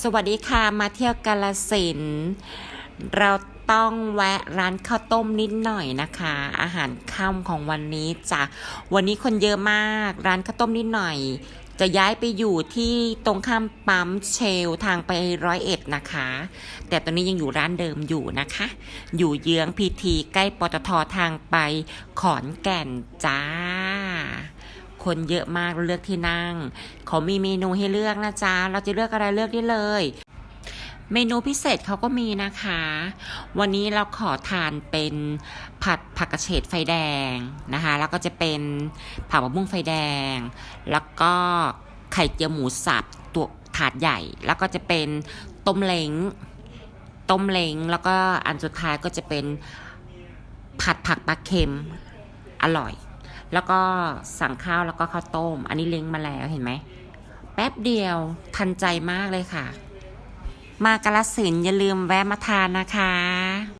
สวัสดีค่ะ มาเที่ยวกาลสิน เราต้องแวะร้านข้าวต้มนิดหน่อยนะคะ อาหารค่ำของวันนี้จ้ะวันนี้คนเยอะมาก ร้านข้าวต้มนิดหน่อย จะย้ายไปอยู่ที่ตรงข้ามปั๊มเชลทางไปร้อยเอ็ดนะคะ แต่ตอนนี้ยังอยู่ร้านเดิมอยู่นะคะ อยู่เยื้องพีทีใกล้ปตททางไปขอนแก่นจ้า คนเยอะมากเลือกที่นั่ง เขามีเมนูให้เลือกนะจ๊ะ เราจะเลือกอะไรเลือกได้เลย เมนูพิเศษเขาก็มีนะคะ วันนี้เราขอทานเป็นผัดผักกระเฉดไฟแดงนะคะ แล้วก็จะเป็นผักมะม่วงไฟแดง แล้วก็ไข่เจียวหมูสับตัวถาดใหญ่ แล้วก็จะเป็นต้มเล้งต้มเล้งแล้วก็อันสุดท้ายก็จะเป็นผัดผักปลาเค็มอร่อย แล้วก็สั่งข้าวแล้วก็ข้าวต้ม อันนี้เล้งมาแล้วเห็นไหม แป๊บเดียวทันใจมากเลยค่ะ มากระสินอย่าลืมแวะมาทานนะคะ